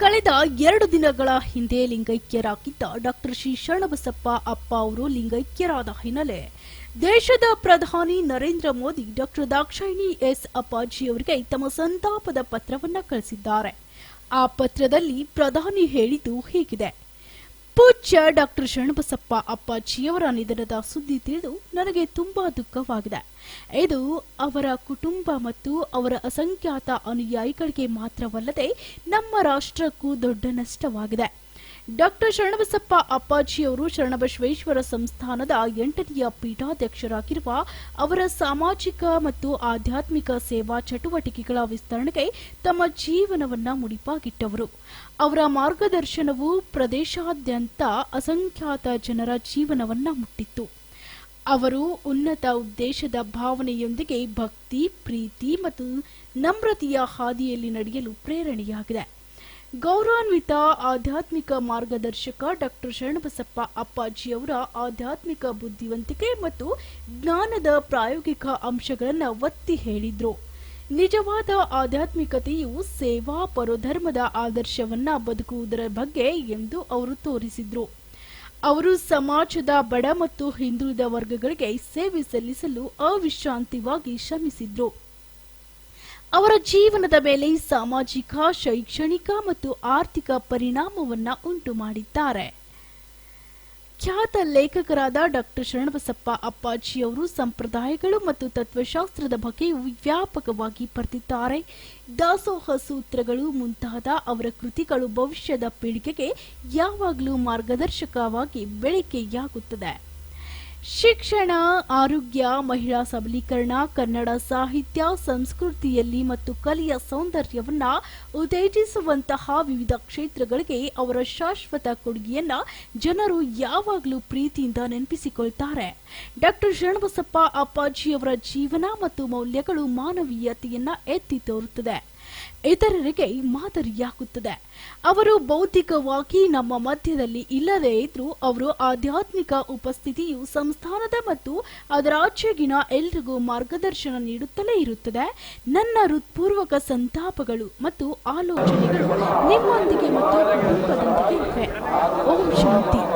ಕಳೆದ ಎರಡು ದಿನಗಳ ಹಿಂದೆ ಲಿಂಗೈಕ್ಯರಾಗಿದ್ದ ಡಾಕ್ಟರ್ ಶ್ರೀ ಶರಣಬಸಪ್ಪ ಅಪ್ಪ ಅವರು ಲಿಂಗೈಕ್ಯರಾದ ಹಿನ್ನೆಲೆ ದೇಶದ ಪ್ರಧಾನಿ ನರೇಂದ್ರ ಮೋದಿ ಡಾಕ್ಟರ್ ದಾಕ್ಷಾಯಿಣಿ ಎಸ್ ಅಪ್ಪಾಜಿ ಅವರಿಗೆ ತಮ್ಮ ಸಂತಾಪದ ಪತ್ರವನ್ನ ಕಳಿಸಿದ್ದಾರೆ. ಆ ಪತ್ರದಲ್ಲಿ ಪ್ರಧಾನಿ ಹೇಳಿದ್ದು ಹೀಗಿದೆ. ಪೂಜ್ಯ ಡಾಕ್ಟರ್ ಶರಣಬಸಪ್ಪ ಅಪ್ಪಾಜಿಯವರ ನಿಧನದ ಸುದ್ದಿ ತಿಳಿದು ನನಗೆ ತುಂಬಾ ದುಃಖವಾಗಿದೆ. ಇದು ಅವರ ಕುಟುಂಬ ಮತ್ತು ಅವರ ಅಸಂಖ್ಯಾತ ಅನುಯಾಯಿಗಳಿಗೆ ಮಾತ್ರವಲ್ಲದೆ ನಮ್ಮ ರಾಷ್ಟ್ರಕ್ಕೂ ದೊಡ್ಡ ನಷ್ಟವಾಗಿದೆ. ಡಾಕ್ಟರ್ ಶರಣಬಸಪ್ಪ ಅಪ್ಪಾಜಿಯವರು ಶರಣಬಸವೇಶ್ವರ ಸಂಸ್ಥಾನದ ಎಂಟನೆಯ ಪೀಠಾಧ್ಯಕ್ಷರಾಗಿರುವ ಅವರ ಸಾಮಾಜಿಕ ಮತ್ತು ಆಧ್ಯಾತ್ಮಿಕ ಸೇವಾ ಚಟುವಟಿಕೆಗಳ ವಿಸ್ತರಣೆಗೆ ತಮ್ಮ ಜೀವನವನ್ನ ಮುಡಿಪಾಗಿಟ್ಟವರು. ಅವರ ಮಾರ್ಗದರ್ಶನವು ಪ್ರದೇಶಾದ್ಯಂತ ಅಸಂಖ್ಯಾತ ಜನರ ಜೀವನವನ್ನ ಮುಟ್ಟಿತ್ತು. ಅವರು ಉನ್ನತ ಉದ್ದೇಶದ ಭಾವನೆಯೊಂದಿಗೆ ಭಕ್ತಿ, ಪ್ರೀತಿ ಮತ್ತು ನಮ್ರತೆಯ ಹಾದಿಯಲ್ಲಿ ನಡೆಯಲು ಪ್ರೇರಣೆಯಾಗಿದೆ. ಗೌರವಾನ್ವಿತ ಆಧ್ಯಾತ್ಮಿಕ ಮಾರ್ಗದರ್ಶಕ ಡಾಕ್ಟರ್ ಶರಣಬಸಪ್ಪ ಅಪ್ಪಾಜಿಯವರ ಆಧ್ಯಾತ್ಮಿಕ ಬುದ್ಧಿವಂತಿಕೆ ಮತ್ತು ಜ್ಞಾನದ ಪ್ರಾಯೋಗಿಕ ಅಂಶಗಳನ್ನು ಒತ್ತಿ ಹೇಳಿದ್ರು. ನಿಜವಾದ ಆಧ್ಯಾತ್ಮಿಕತೆಯು ಸೇವಾ ಪರೋಧರ್ಮದ ಆದರ್ಶವನ್ನ ಬದುಕುವುದರ ಬಗ್ಗೆ ಎಂದು ಅವರು ತೋರಿಸಿದ್ರು. ಅವರು ಸಮಾಜದ ಬಡ ಮತ್ತು ಹಿಂದುಳಿದ ವರ್ಗಗಳಿಗೆ ಸೇವೆ ಸಲ್ಲಿಸಲು ಅವಿಶ್ರಾಂತಿವಾಗಿ ಶ್ರಮಿಸಿದ್ರು. ಅವರ ಜೀವನದ ಮೇಲೆ ಸಾಮಾಜಿಕ, ಶೈಕ್ಷಣಿಕ ಮತ್ತು ಆರ್ಥಿಕ ಪರಿಣಾಮವನ್ನು ಉಂಟು ಮಾಡಿದ್ದಾರೆ ಖ್ಯಾತ ಲೇಖಕರಾದ ಡಾಕ್ಟರ್ ಶರಣಬಸಪ್ಪ ಅಪ್ಪಾಜಿಯವರು ಸಂಪ್ರದಾಯಗಳು ಮತ್ತು ತತ್ವಶಾಸ್ತ್ರದ ಬಗ್ಗೆಯೂ ವ್ಯಾಪಕವಾಗಿ ಬರೆದಿದ್ದಾರೆ ದಾಸೋಹ ಸೂತ್ರಗಳು ಮುಂತಾದ ಅವರ ಕೃತಿಗಳು ಭವಿಷ್ಯದ ಪೀಳಿಗೆಗೆ ಯಾವಾಗಲೂ ಮಾರ್ಗದರ್ಶಕವಾಗಿ ಬೆಳಕೆಯಾಗುತ್ತದೆ. ಶಿಕ್ಷಣ, ಆರೋಗ್ಯ, ಮಹಿಳಾ ಸಬಲೀಕರಣ, ಕನ್ನಡ ಸಾಹಿತ್ಯ, ಸಂಸ್ಕೃತಿಯಲ್ಲಿ ಮತ್ತು ಕಲೆಯ ಸೌಂದರ್ಯವನ್ನ ಉತ್ತೇಜಿಸುವಂತಹ ವಿವಿಧ ಕ್ಷೇತ್ರಗಳಿಗೆ ಅವರ ಶಾಶ್ವತ ಕೊಡುಗೆಯನ್ನ ಜನರು ಯಾವಾಗಲೂ ಪ್ರೀತಿಯಿಂದ ನೆನಪಿಸಿಕೊಳ್ತಾರೆ. ಡಾಕ್ಟರ್ ಶರಣಬಸಪ್ಪ ಅಪ್ಪಾಜಿಯವರ ಜೀವನ ಮತ್ತು ಮೌಲ್ಯಗಳು ಮಾನವೀಯತೆಯನ್ನ ಎತ್ತಿ ತೋರುತ್ತದೆ. ಇತರರಿಗೆ ಮಾದರಿಯಾಗುತ್ತದೆ. ಅವರು ಬೌದ್ಧಿಕವಾಗಿ ನಮ್ಮ ಮಧ್ಯದಲ್ಲಿ ಇಲ್ಲದೇ ಇದ್ರೂ ಅವರು ಆಧ್ಯಾತ್ಮಿಕ ಉಪಸ್ಥಿತಿಯು ಸಂಸ್ಥಾನದ ಮತ್ತು ಅದರಾಚೆಗಿನ ಎಲ್ರಿಗೂ ಮಾರ್ಗದರ್ಶನ ನೀಡುತ್ತಲೇ ಇರುತ್ತದೆ. ನನ್ನ ಹೃತ್ಪೂರ್ವಕ ಸಂತಾಪಗಳು ಮತ್ತು ಆಲೋಚನೆಗಳು ನಿಮ್ಮೊಂದಿಗೆ ಮತ್ತು ಕುಟುಂಬದೊಂದಿಗೆ ಇವೆ. ಓಂ ಶಾಂತಿ.